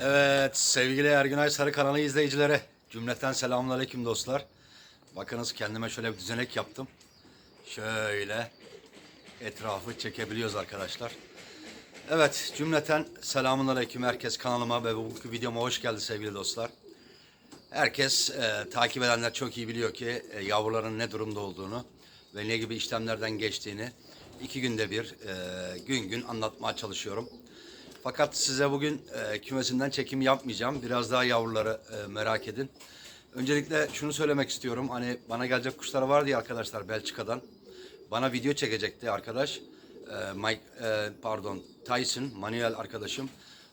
Evet sevgili Ergünay Sarı kanalı izleyicileri cümleten selamünaleyküm dostlar. Bakınız kendime şöyle bir düzenek yaptım. Şöyle etrafı çekebiliyoruz arkadaşlar. Evet cümleten selamünaleyküm herkes kanalıma ve bugünkü videoma hoş geldi sevgili dostlar. Herkes e, takip edenler çok iyi biliyor ki e, yavruların ne durumda olduğunu ve ne gibi işlemlerden geçtiğini iki günde bir e, gün gün anlatmaya çalışıyorum. Fakat size bugün e, kümesinden çekim yapmayacağım. Biraz daha yavruları e, merak edin. Öncelikle şunu söylemek istiyorum. Hani bana gelecek kuşlar vardı ya arkadaşlar Belçika'dan. Bana video çekecekti arkadaş. E, Mike, e, pardon Tyson, Manuel arkadaşım.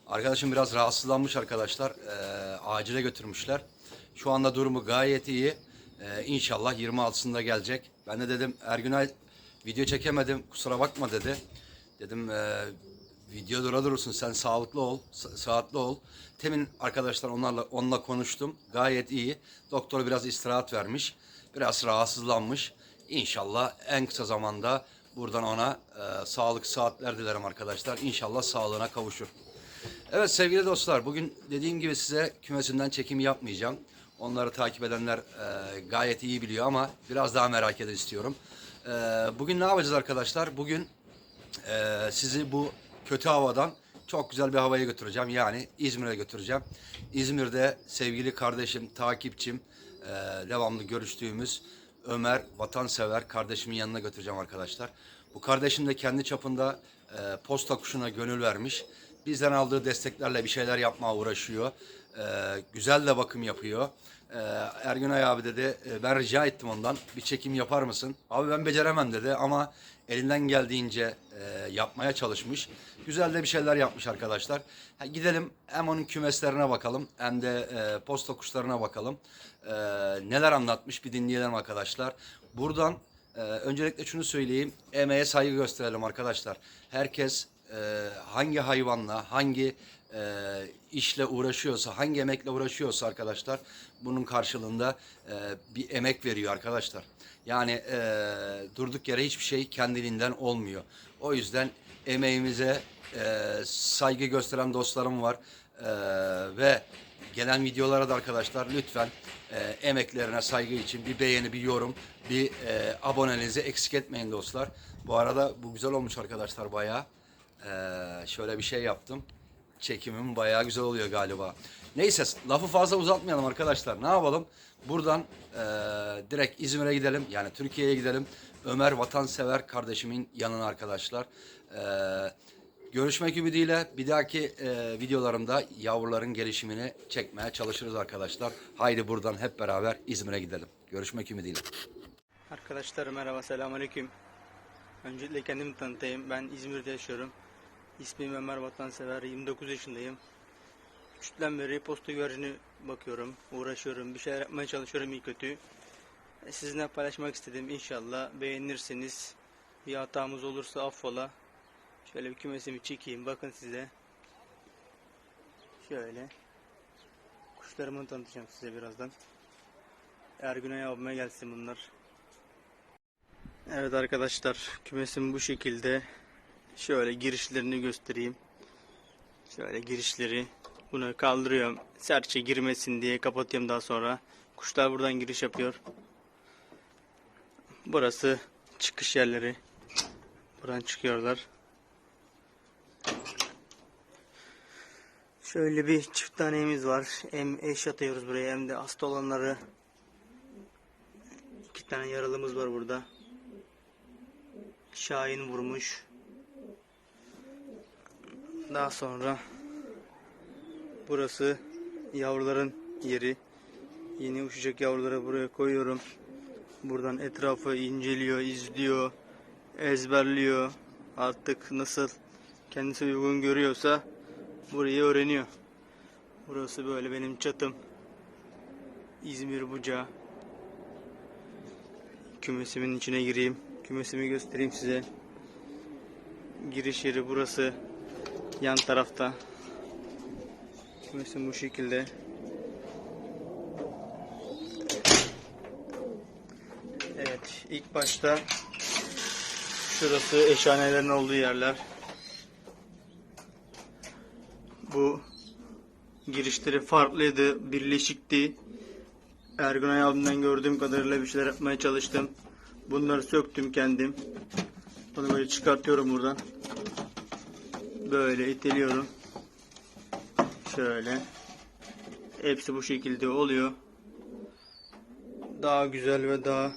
Arkadaşım biraz rahatsızlanmış arkadaşlar. E, acile götürmüşler. Şu anda durumu gayet iyi. E, inşallah 26'sında gelecek. Ben de dedim Ergünay video çekemedim kusura bakma dedi. Dedim e, video dura durursun sen sağlıklı ol, sa- sıhhatli ol. Temin arkadaşlar onlarla onunla konuştum. Gayet iyi. Doktor biraz istirahat vermiş. Biraz rahatsızlanmış. İnşallah en kısa zamanda buradan ona e, sağlık saatler dilerim arkadaşlar. İnşallah sağlığına kavuşur. Evet sevgili dostlar bugün dediğim gibi size kümesinden çekim yapmayacağım. Onları takip edenler e, gayet iyi biliyor ama biraz daha merak edin istiyorum. E, bugün ne yapacağız arkadaşlar? Bugün e, sizi bu kötü havadan çok güzel bir havaya götüreceğim. Yani İzmir'e götüreceğim. İzmir'de sevgili kardeşim, takipçim, e, devamlı görüştüğümüz Ömer vatansever kardeşimin yanına götüreceğim arkadaşlar. Bu kardeşim de kendi çapında e, posta kuşuna gönül vermiş. Bizden aldığı desteklerle bir şeyler yapmaya uğraşıyor. E, güzel de bakım yapıyor. E, Ergünay abi dedi e, ben rica ettim ondan bir çekim yapar mısın? Abi ben beceremem dedi ama elinden geldiğince e, yapmaya çalışmış. Güzel de bir şeyler yapmış arkadaşlar. Ha, gidelim hem onun kümeslerine bakalım hem de e, posta kuşlarına bakalım. E, neler anlatmış bir dinleyelim arkadaşlar. Buradan e, öncelikle şunu söyleyeyim. Emeğe saygı gösterelim arkadaşlar. Herkes e, hangi hayvanla, hangi e, işle uğraşıyorsa, hangi emekle uğraşıyorsa arkadaşlar bunun karşılığında e, bir emek veriyor arkadaşlar. Yani e, durduk yere hiçbir şey kendiliğinden olmuyor. O yüzden emeğimize e, saygı gösteren dostlarım var E, ve gelen videolara da arkadaşlar lütfen e, emeklerine saygı için bir beğeni, bir yorum, bir e, abonenizi eksik etmeyin dostlar. Bu arada bu güzel olmuş arkadaşlar bayağı. Ee, şöyle bir şey yaptım. Çekimim bayağı güzel oluyor galiba. Neyse lafı fazla uzatmayalım arkadaşlar. Ne yapalım? Buradan e, direkt İzmir'e gidelim. Yani Türkiye'ye gidelim. Ömer vatansever kardeşimin yanına arkadaşlar. Ee, görüşmek ümidiyle bir dahaki e, videolarımda yavruların gelişimini çekmeye çalışırız arkadaşlar. Haydi buradan hep beraber İzmir'e gidelim. Görüşmek ümidiyle. Arkadaşlar merhaba selamünaleyküm. Öncelikle kendimi tanıtayım. Ben İzmir'de yaşıyorum. İsmim Ömer Vatansever. 29 yaşındayım. Küçükten beri posta güvercini bakıyorum, uğraşıyorum, bir şeyler yapmaya çalışıyorum iyi kötü. E, Sizinle paylaşmak istedim. İnşallah beğenirsiniz. Bir hatamız olursa affola. Şöyle bir kümesimi çekeyim. Bakın size. Şöyle. Kuşlarımı tanıtacağım size birazdan. Ergünay abime gelsin bunlar. Evet arkadaşlar kümesim bu şekilde. Şöyle girişlerini göstereyim. Şöyle girişleri. Bunu kaldırıyorum. Serçe girmesin diye kapatıyorum daha sonra. Kuşlar buradan giriş yapıyor. Burası çıkış yerleri. Buradan çıkıyorlar. Şöyle bir çift tanemiz var. Hem eş atıyoruz buraya hem de hasta olanları. İki tane yaralımız var burada. Şahin vurmuş. Daha sonra burası yavruların yeri. Yeni uçacak yavruları buraya koyuyorum. Buradan etrafı inceliyor, izliyor, ezberliyor. Artık nasıl kendisi uygun görüyorsa burayı öğreniyor. Burası böyle benim çatım. İzmir Bucağı. Kümesimin içine gireyim. Kümesimi göstereyim size. Giriş yeri burası. Yan tarafta. Kümesim bu şekilde. Evet, ilk başta şurası eşhanelerin olduğu yerler. Bu Girişleri farklıydı, birleşikti. Ergunay abimden gördüğüm kadarıyla bir şeyler yapmaya çalıştım. Bunları söktüm kendim. Bunu böyle çıkartıyorum buradan. Böyle iteliyorum. Şöyle. Hepsi bu şekilde oluyor. Daha güzel ve daha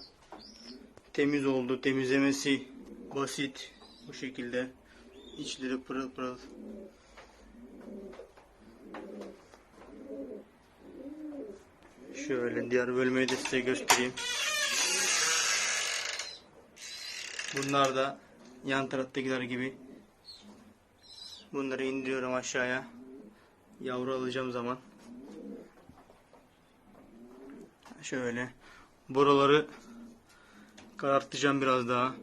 temiz oldu. Temizlemesi basit. Bu şekilde. İçleri pırıl pırıl. Şöyle diğer bölmeyi de size göstereyim. Bunlar da yan taraftakiler gibi. Bunları indiriyorum aşağıya. Yavru alacağım zaman. Şöyle. Buraları karartacağım biraz daha.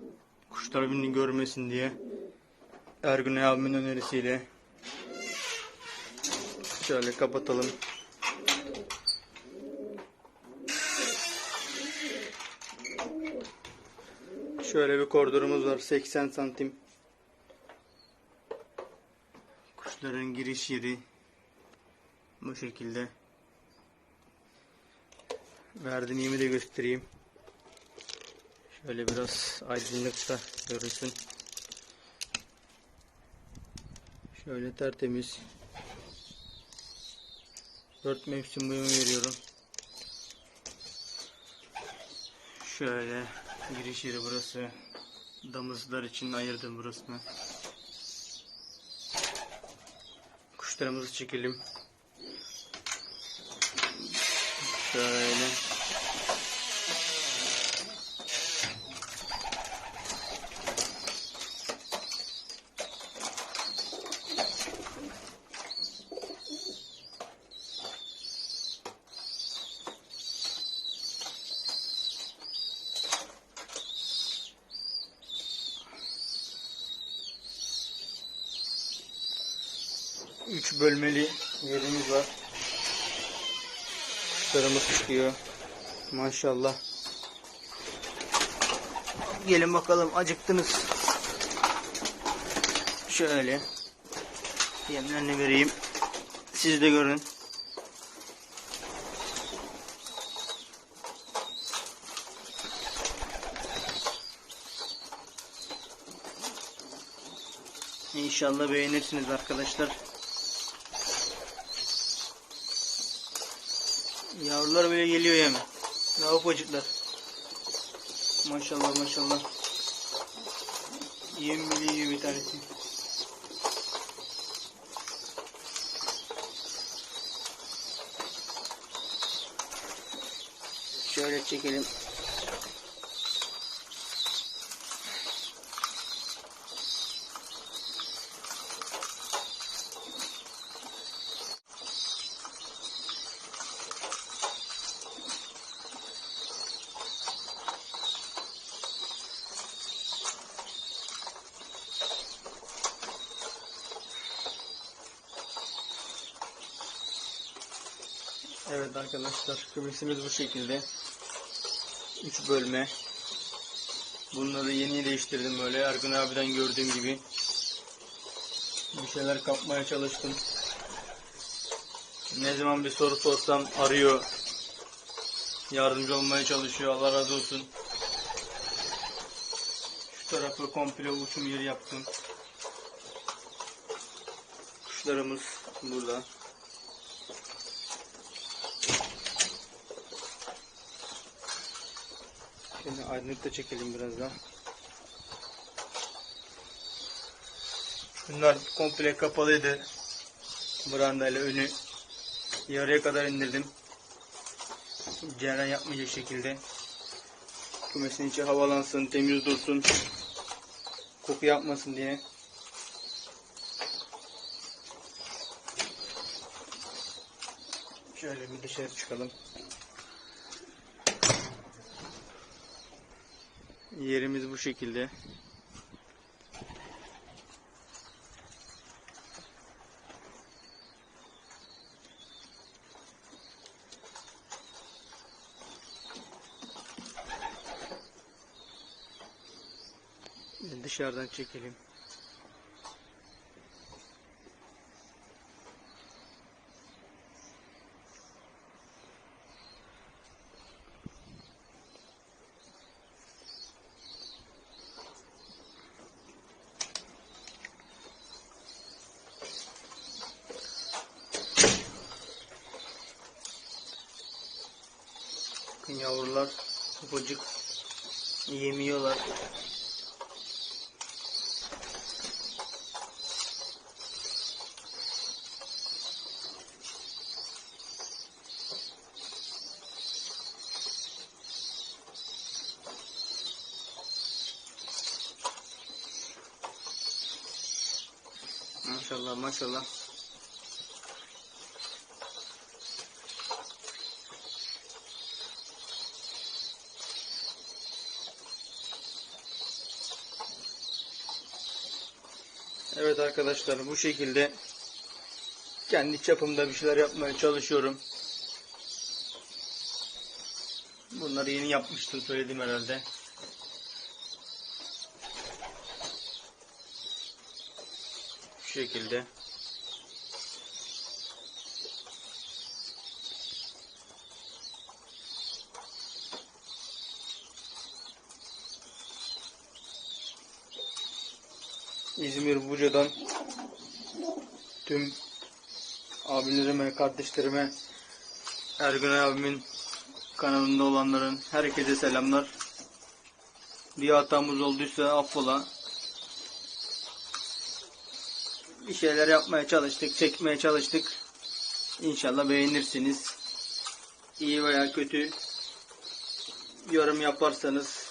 Kuşlar birbirini görmesin diye. Ergün abimin önerisiyle. Şöyle kapatalım. Şöyle bir koridorumuz var. 80 santim. Kuşların giriş yeri. Bu şekilde. Verdiğimi de göstereyim. Şöyle biraz aydınlıkta görünsün. Şöyle tertemiz. Dört mevsim uyumu veriyorum. Şöyle giriş yeri burası. Damızlar için ayırdım burasını. Kuşlarımızı çekelim. Şöyle. Üç bölmeli yerimiz var. Kuşlarımız çıkıyor. Maşallah. Gelin bakalım acıktınız. Şöyle. Yemlerini vereyim. Siz de görün. İnşallah beğenirsiniz arkadaşlar. Yavrular bile geliyor yeme. Daha ufacıklar. Maşallah maşallah. Yem bile yiyor bir tanesi. Şöyle çekelim. Evet arkadaşlar kümesimiz bu şekilde. 3 bölme. Bunları yeni değiştirdim böyle Ergun abiden gördüğüm gibi. Bir şeyler kapmaya çalıştım. Ne zaman bir soru sorsam arıyor. Yardımcı olmaya çalışıyor. Allah razı olsun. Şu tarafı komple uçum yeri yaptım. Kuşlarımız burada. Şimdi aydınlık da çekelim biraz daha. Bunlar komple kapalıydı. Brandayla önü yarıya kadar indirdim. Cereyan yapmayacak şekilde. Kümesin içi havalansın, temiz dursun. Koku yapmasın diye. Şöyle bir dışarı çıkalım. Yerimiz bu şekilde. Dışarıdan çekelim. Yavrular ufacık yemiyorlar. Maşallah maşallah. Evet arkadaşlar bu şekilde kendi çapımda bir şeyler yapmaya çalışıyorum. Bunları yeni yapmıştım söyledim herhalde. Bu şekilde. İzmir Buca'dan tüm abilerime, kardeşlerime, Ergün abimin kanalında olanların herkese selamlar. Bir hatamız olduysa affola. Bir şeyler yapmaya çalıştık, çekmeye çalıştık. İnşallah beğenirsiniz. İyi veya kötü yorum yaparsanız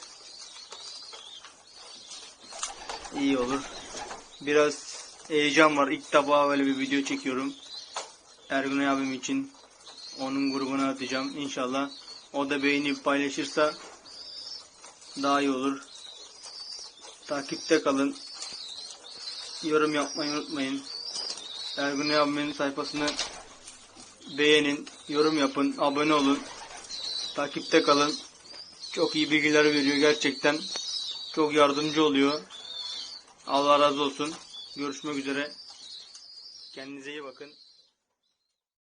iyi olur. Biraz heyecan var. İlk defa böyle bir video çekiyorum. Ergun abim için onun grubuna atacağım. İnşallah o da beğenip paylaşırsa daha iyi olur. Takipte kalın. Yorum yapmayı unutmayın. Ergun abimin sayfasını beğenin, yorum yapın, abone olun. Takipte kalın. Çok iyi bilgiler veriyor gerçekten. Çok yardımcı oluyor. Allah razı olsun. Görüşmek üzere. Kendinize iyi bakın.